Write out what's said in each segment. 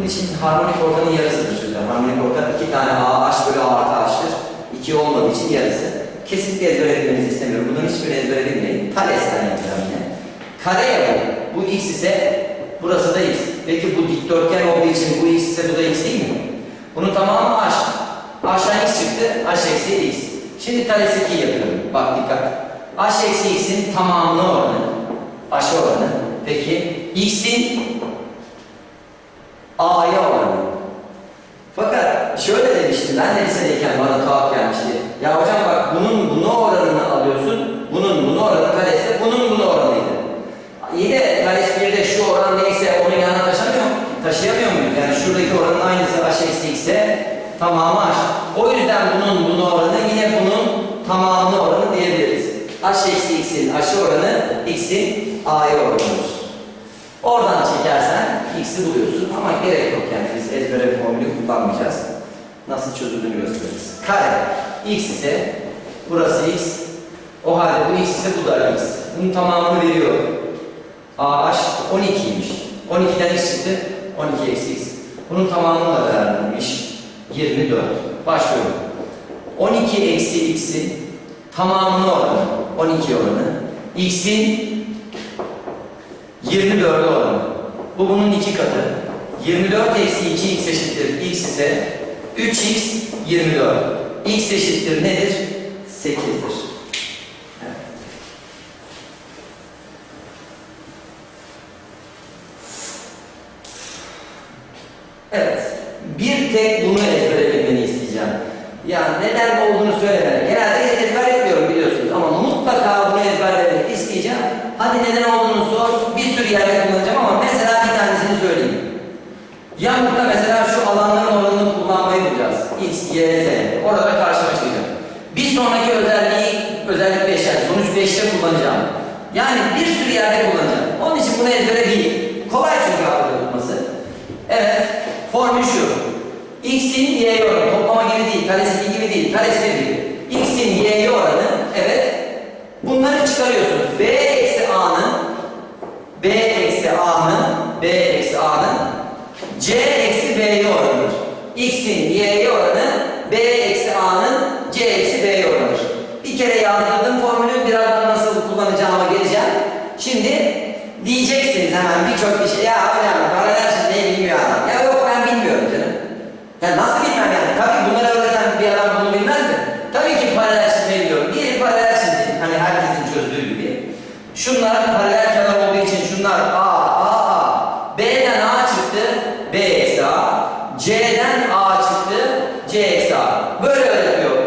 Bunun için harmonik ortamın yarısıdır çocuklar. Harmonik ortam iki tane A, H bölü A artı H'tır. İki olmadığı için yarısı. Kesinlikle ezber etmenizi istemiyorum. Bunların hiçbirini ezber edilmeyin. Thales'ten yapacağım yine. Kare ya bu. Bu x ise burası da x. Peki bu dikdörtgen olduğu için bu x ise bu da x değil mi? Bunun tamamı h. h'tan x çıktı. h eksi x. Şimdi Thales 2 yapıyorum. Bak dikkat. h eksi x'in tamamına oranı. h oranı. Peki x'in a'ya oranı. Fakat şöyle demiştim, ben de lisedeyken bana tuhaf gelmişti. Ya hocam bak bunun bunu oranını alıyorsun, bunun bunu oranı Thales'te, bunun bunu oranıydı. Yine Thales 1'de şu oran neyse onu yanına taşımıyor mu? Taşıyamıyor muyuz? Yani şuradaki oranın aynısı h eksi x'e tamamı h. O yüzden bunun bunu oranı yine bunun tamamını oranı diyebiliriz. h eksi x'in h oranı x'in a'ya oranıdır. Oradan çekersen x'i buluyorsun ama gerek yok yani biz ezbere formülü kullanmayacağız. Nasıl çözüldüğünü gösteririz. Kare x ise burası x. O halde bu x ise bu da x. Bunun tamamını veriyor. AH 12'ymiş. 12'den x çıktı. 12 eksi x. Bunun tamamını da vermiş. 24. Başlıyorum. 12 eksi x'in tamamını oranı. 12 oranı. x'in 24 oranı. Bu bunun iki katı. 24 eksi 2x eşittir x ise 3x 24. x eşittir nedir? 8'dir. Evet. Bir tek bunu ezbere bilmeni isteyeceğim. Ya neden olduğunu söyleme. Genelde ezber yapıyorum biliyorsunuz ama mutlaka bunu ezberlemek isteyeceğim. Hadi neden olduğunu sor. Bir sürü yerde kullanacağım ama mesela bir tanesini söyleyeyim. Yağmurda mesela şu alanların oranını kullanmayı bulacağız. X, Y, Z. Orada karşıma çıkacak. Bir sonraki özelliği, özellik 5 yani sonuç 5'te kullanacağım. Yani bir sürü yerde kullanacağım. Onun için bunu ezbere değil. Kolay çünkü tutması. Evet, formül şu. X'in Y'ye oranı, toplama gibi değil, karesi gibi değil, karesi gibi. X'in Y'ye oranı, evet. Bunları çıkarıyorsunuz. B eksi A'nın, B eksi A'nın, B eksi A'nın C eksi B'ye oranıdır. X'in Y'ye oranı B eksi A'nın C eksi B'ye oranıdır. Kere yazdırdım formülü birazdan nasıl kullanacağıma geleceğim. Şimdi diyeceksiniz hemen birçok bir şey. Ya hocam paralel çizmeyi bilmiyor adam. Ya yok ben bilmiyorum canım. Ya nasıl bilmem yani? Tabii bunları öğreten bir adam bunu bilmez mi? Tabii ki paralel çizmeyi biliyorum. Biri paralel çizdi. Hani herkesin çözdüğü gibi. Şunlar paralel kenar olduğu için şunlar A, A, A. B'den A çıktı. B A. C'den A çıktı. C A. Böyle öğretiyor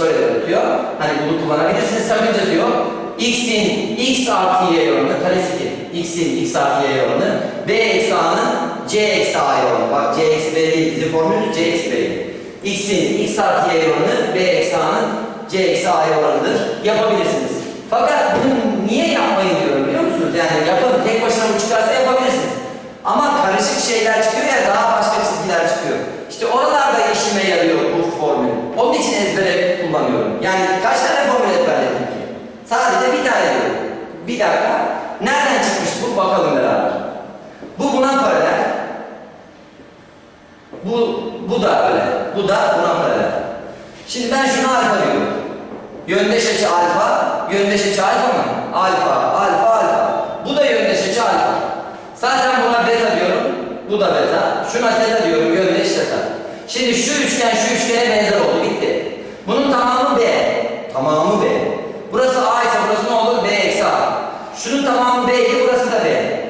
böyle öğretiyor. Hani bunu kullanabilirsiniz. Sakıncası yok. X'in X artı Y oranı. Karesi ki. X'in X artı Y oranı. B eksi A'nın C eksi A'ya oranı. Bak C eksi B değil. Bizim formülümüz C eksi B. X'in X artı Y oranı. B eksi A'nın C eksi A'ya oranıdır. Yapabilirsiniz. Fakat bunu niye yapmayın diyorum biliyor musunuz? Yani yapın. Tek başına bu çıkarsa yapabilirsiniz. Ama karışık şeyler çıkıyor ya daha başka çizgiler çıkıyor. İşte oralarda işime yarıyor bu formül. Onun için kullanıyorum. Yani kaç tane formül ezberledim ki? Sadece bir tane diyorum. Bir dakika. Nereden çıkmış bu? Bakalım beraber. Bu buna paralel. Bu, bu da öyle. Bu da buna paralel. Şimdi ben şuna alfa diyorum. Yöndeş açı alfa, yöndeş açı alfa mı? Alfa, alfa, alfa. Bu da yöndeş açı alfa. Zaten buna beta diyorum. Bu da beta. Şuna teta diyorum. Yöndeş teta. Şimdi şu üçgen şu üçgene benzer oldu. Bitti. Bunun tamamı B. Tamamı B. Burası A ise burası ne olur? B eksi A. Şunun tamamı B'ydi. Burası da B.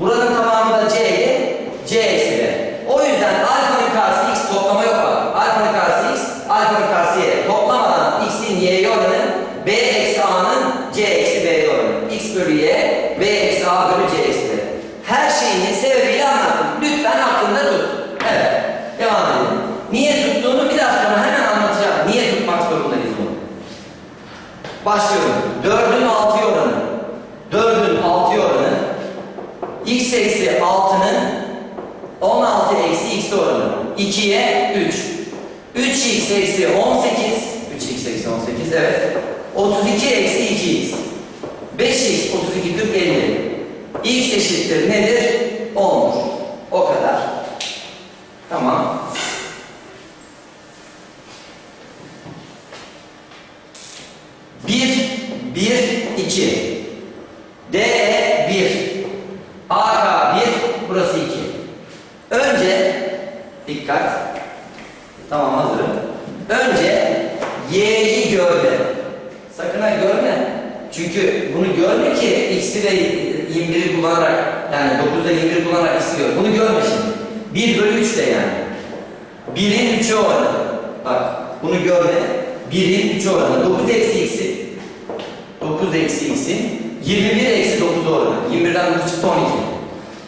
Buranın tamamı da C'ydi. C eksi B. O yüzden alfanın karşısı X toplama yok bak. Alfanın karşısı X, alfanın karşısı Y. Toplamadan X'in Y'ye oranı B eksi A'nın C eksi B'ye oranı. X bölü Y, B eksi A bölü C eksi B. Her şeyini sebebiyle anlattım. Lütfen aklında tut. Evet. Devam edelim. Niye tuttuğunu biraz sonra hemen anlatacağım. Niye tutmak zorundayız bunu? Başlıyorum. 4'ün 6'ya oranı. 4'ün 6'ya oranı. X eksi 6'nın 16 eksi x oranı. 2'ye 3. 3x eksi 18. 3x eksi 18 evet. 32 eksi 2x. 5x 32 40 50. x eşittir nedir? 10'dur. O kadar. Tamam. Bir, bir, iki. DE bir. AK bir, burası iki. Önce, dikkat. Tamam hazırım. Önce Y'yi görme. Sakın ha görme. Çünkü bunu görme ki X'i ve 21'i kullanarak yani 9'da 21 kullanarak X'i gör. Bunu görme şimdi. 1 bölü 3 de yani. 1'in 3'ü oranı. Bak bunu görme. 1'in 3'ü oranı. 9 eksi X'i 9 eksi X'in 21 eksi 9 oranı. 21'den 9 çıktı 12.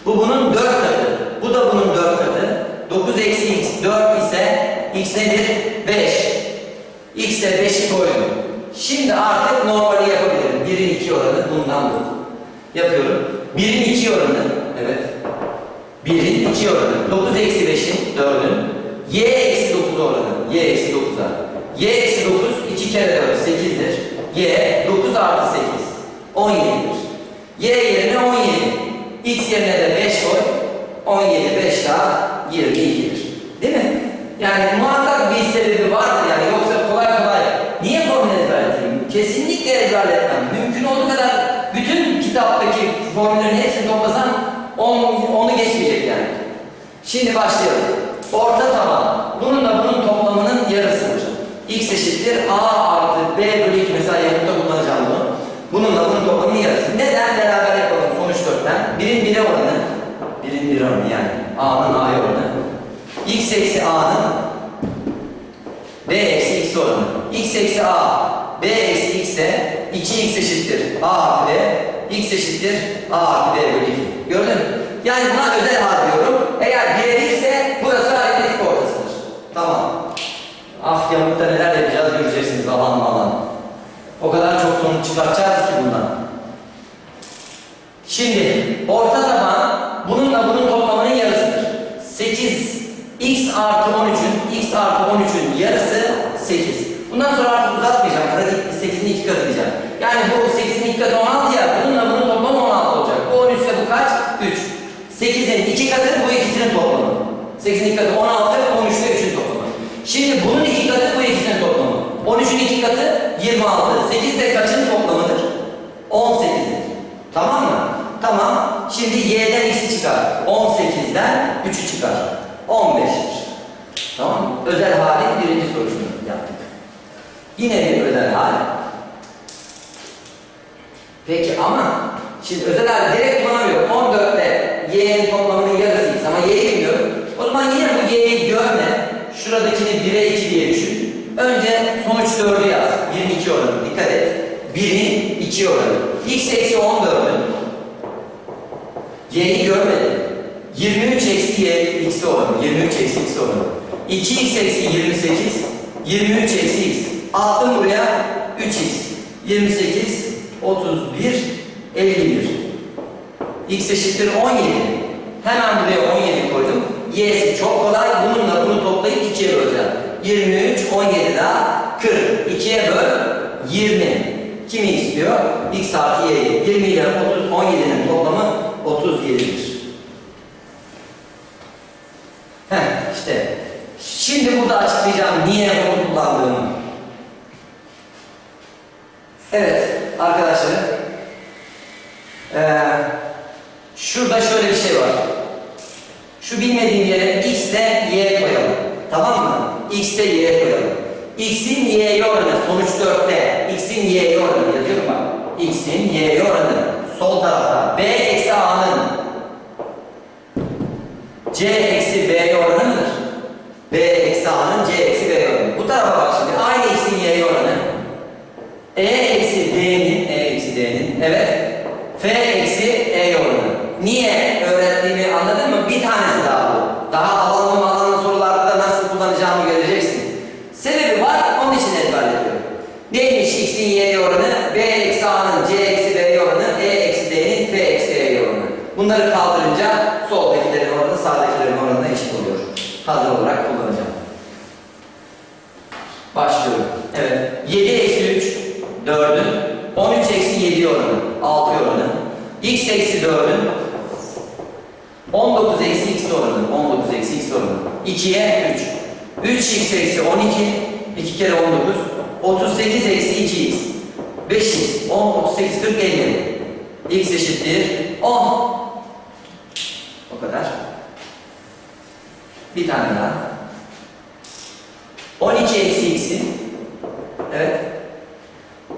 Bu bunun 4 katı. Bu da bunun 4 katı. 9 eksi X 4 ise X nedir? 5. X'e 5'i koydum. Şimdi artık normali yapabilirim. 1'in 2 oranı bundan bu. Yapıyorum. 1'in 2 oranı. Evet. 1'in 2 oranı. 9 eksi 5'in 4'ün. Y eksi 9 oranı. Y eksi 9'a. Y eksi 9 2 kere 4 8'dir. Y 9 artı 8. 17'dir. Y yerine 17. X yerine de 5 koy. 17 5 daha 22'dir. Değil mi? Yani muhakkak bir sebebi vardır yani yoksa kolay kolay niye formül ezberleteyim? Kesinlikle ezberletmem. Mümkün olduğu kadar bütün kitaptaki formüllerin hepsini toplasan 10 onu geçmeyecek yani. Şimdi başlayalım. Orta taban. Bununla bunun toplamının yarısıdır. X eşittir A artı B bölü 2 mesela yakında kullanacağım bunu. Bununla bunun toplamının yarısı. Neden? Beraber yapalım sonuç 4'ten. Birin bire oranı. Birin bir oranı yani. A'nın A'ya oranı. X eksi A'nın B eksi X oranı. X eksi A, B eksi X ise 2X eşittir A B, X eşittir A B bölü 2. Gördün mü? Yani buna özel hal diyorum. Eğer B değilse burası aritmetik ortasıdır. Tamam. Ah yamukta neler yapacağız göreceksiniz alan alan. O kadar çok sonuç çıkartacağız ki bundan. Şimdi orta taban bununla bunun toplamının yarısıdır. 8 x artı 13'ün x artı 13'ün yarısı 8. Bundan sonra artık uzatmayacağım. Pratik 8'in 2 katı diyeceğim. Yani bu 8'in 2 katı 16 ya bununla bunun toplamı 16 olacak. Bu 13 ise bu kaç? 3. 8'in 2 katı bu ikisinin toplamı. 8'in 2 katı 16, 13 ile 3'ün toplamı. Şimdi bunun 2 katı bu ikisinin toplamı. 13'ün 2 katı 26. 8 de kaçın toplamıdır? 18'dir. Tamam mı? Tamam. Şimdi y'den x'i çıkar. 18'den 3'ü çıkar. 15'tir. Tamam mı? Özel halin birinci sorusunu yaptık. Yine bir özel hal. Peki ama şimdi özel hal direkt kullanamıyorum. 14'te y'nin toplamının yarısıyız ama y'yi bilmiyorum. O zaman yine bu y'yi görme. Şuradakini 1'e 2 diye düşün. Önce sonuç 4'ü yaz. 1'in 2 oranı. Dikkat et. 1'in 2 oranı. x eksi 14'ün y'yi görmedim. 23 eksi y x'i oranı. 23 eksi x oranı. 2x eksi 28. 23 eksi x. Attım buraya 3x. 28, 31, 51. x eşittir 17. Hemen buraya 17 koydum. y'si çok kolay. Bununla bunu toplayıp 2'ye böleceğim. 23, 17 daha 40. 2'ye böl 20. Kimi istiyor? x artı y'yi. 20 ile 30, 17'nin toplamı 37'dir. Heh işte. Şimdi burada açıklayacağım niye bunu kullandığımı. Evet arkadaşlar. Ee, şurada şöyle bir şey var. Şu bilmediğim yere x ile y koyalım. Tamam mı? x ile y koyalım. x'in y'ye oranı sonuç 4'te. x'in y'ye oranı yazıyorum bak. x'in y'ye oranı sol tarafta. b eksi a'nın c eksi b'ye oranı mıdır? b eksi a'nın c eksi b'ye oranı. Bu tarafa bak şimdi. Aynı x'in y'ye oranı. e eksi d'nin, e eksi d'nin, evet. f eksi e oranı. Niye öğrettiğimi anladın mı? Bir tanesi daha bu. Daha alanlı alanlı sorularda da nasıl kullanacağımı göreceksin. Sebebi var, onun için ezberletiyorum. Neymiş x'in y'ye oranı? b eksi a'nın c eksi b'ye oranı, e eksi d'nin f eksi e'ye oranı. Bunları kaldırınca soldakilerin oranı sağdakilerin oranına eşit oluyor. Hazır olarak kullanacağım. Başlıyorum. Evet. 7 eksi 3 4'ün 13 eksi 7 oranı 6 oranı. X eksi 4'ün 19 eksi x oranı. 19 eksi x oranı. 2'ye 3. 3x eksi 12. 2 kere 19. 38 eksi 2x. 5x. 10, 38, 40, 50. x eşittir 10. O kadar. Bir tane daha. 12 eksi x'in evet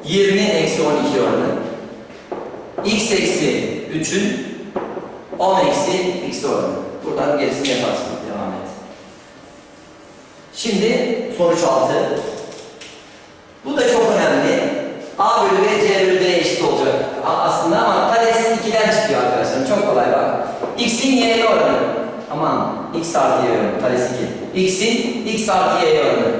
20 eksi 12 oranı x eksi 3'ün 10 eksi x oranı. Buradan gerisini yaparsın. Devam et. Şimdi sonuç 6. Bu da çok önemli. A bölü B, C bölü D eşit olacak A- aslında ama Thales 2'den çıkıyor arkadaşlar. Çok kolay bak. X'in Y'ye oranı. Aman X artı Y oranı. Thales 2. X'in X artı Y oranı.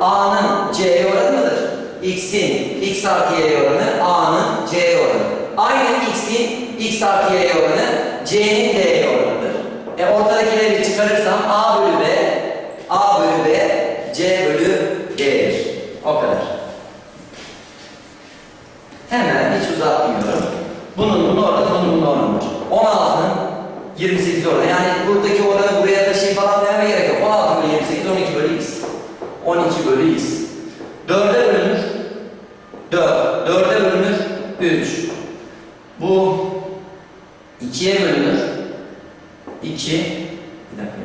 A'nın C'ye oranı mıdır? X'in X artı Y oranı, A'nın C'ye oranı. Aynı X'in X artı Y oranı, C'nin D'ye oranıdır. E ortadakileri çıkarırsam A bölü B, A bölü B, C bölü D'dir. O kadar. Hemen hiç uzatmıyorum. Bunun bunun oranı, bunun bunun oranıdır. 16'nın 28 oranı. Yani buradaki oranı buraya taşıyıp falan dememe gerek yok. 16 bölü 28, 12 bölü x. 12 bölü x. 4'e bölünür. 4. 4'e bölünür. 3. Bu 2'ye bölünür. 2. Bir dakika.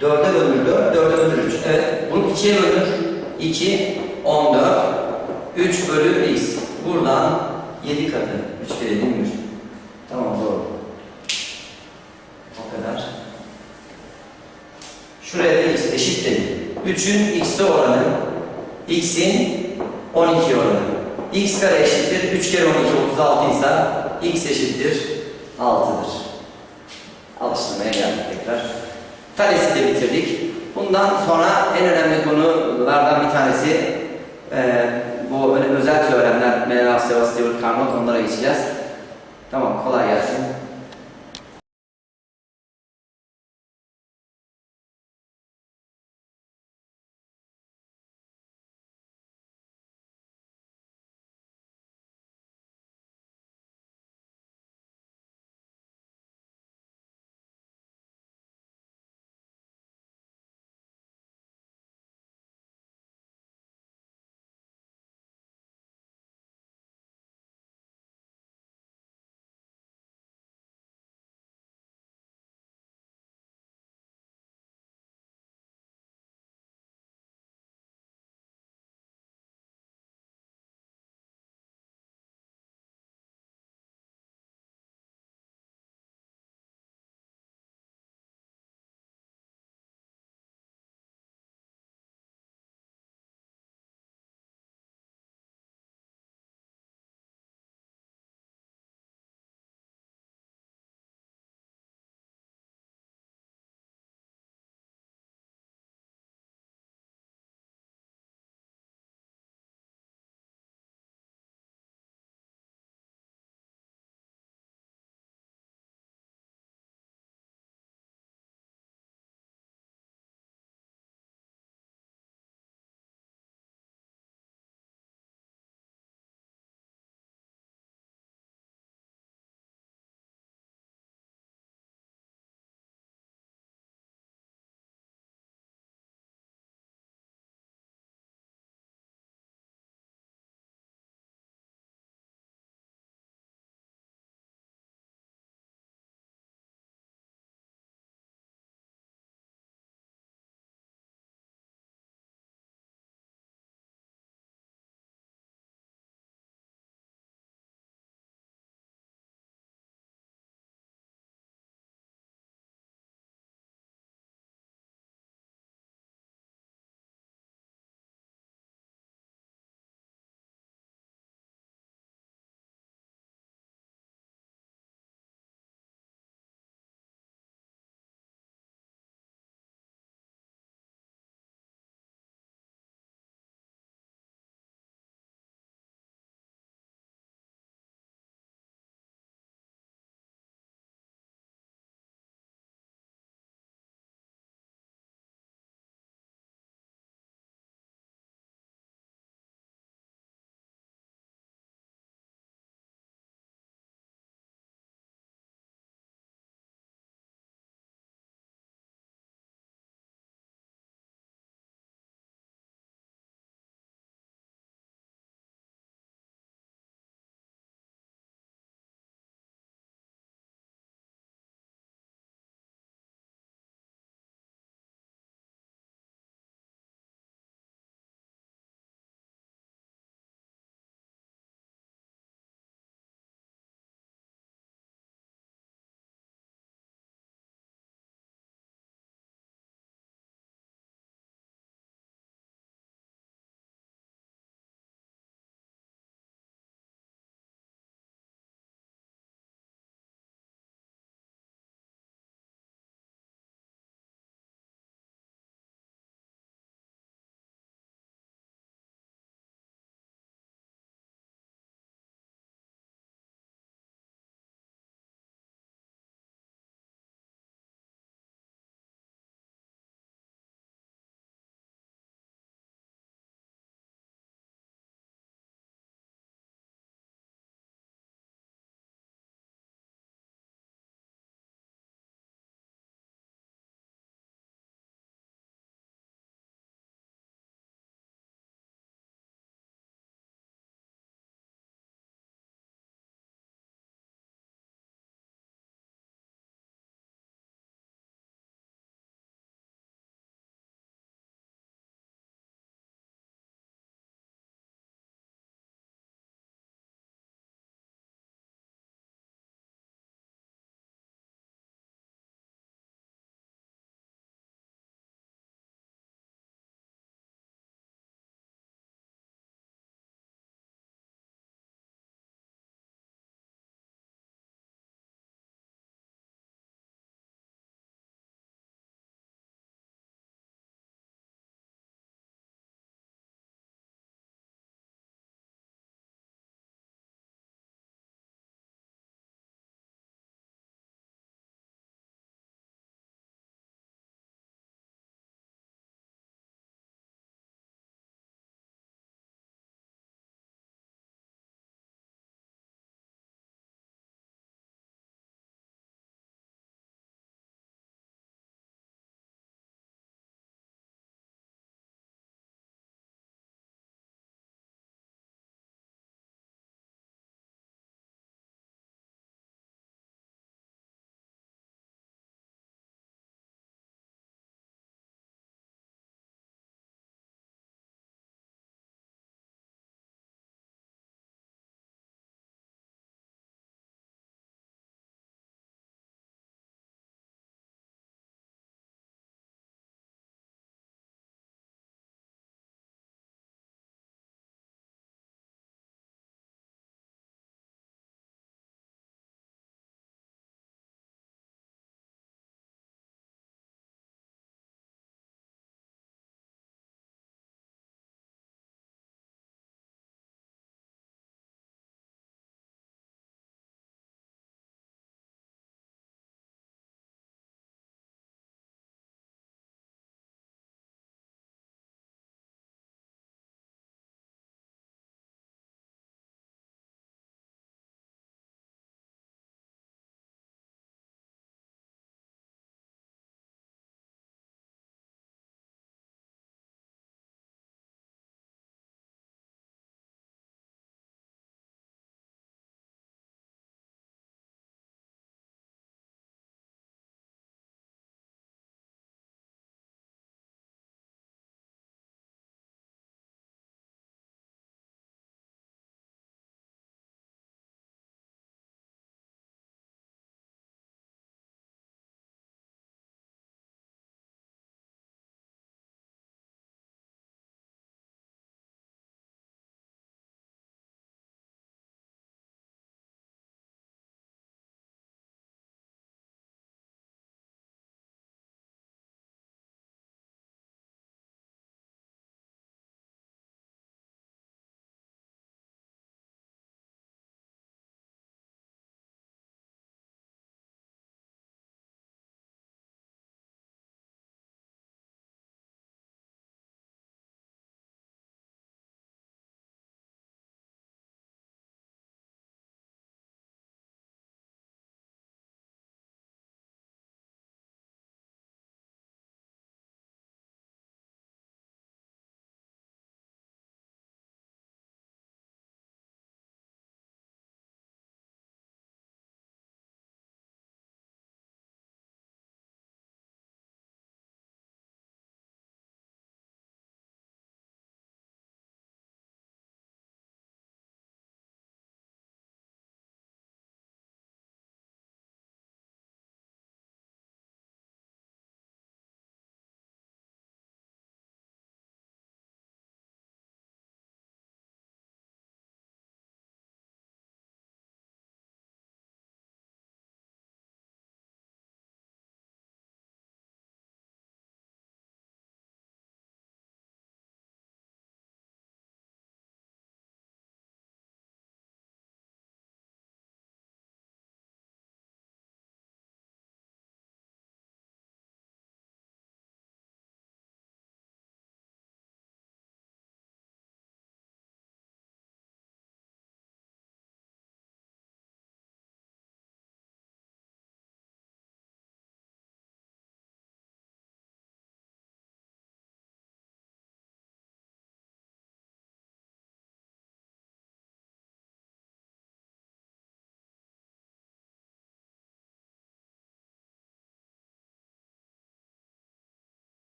4'e bölünür 4, 4'e bölünür 3. Evet, bunu 2'ye bölünür. 2, 14, 3 bölü x. Buradan 7 katı. 3 kere 7, 23. Tamam, doğru. O kadar. Şuraya da x eşit dedi. 3'ün x'te oranı, x'in 12 oranı. X kare eşittir, 3 kere 12, 36 ise x eşittir 6'dır. Alıştırmaya geldik tekrar. Thales'i de bitirdik. Bundan sonra en önemli konulardan bir tanesi eee, bu özel teoremler, Menelaus, Sevastiyevich, Carnot onlara geçeceğiz. Tamam, kolay gelsin.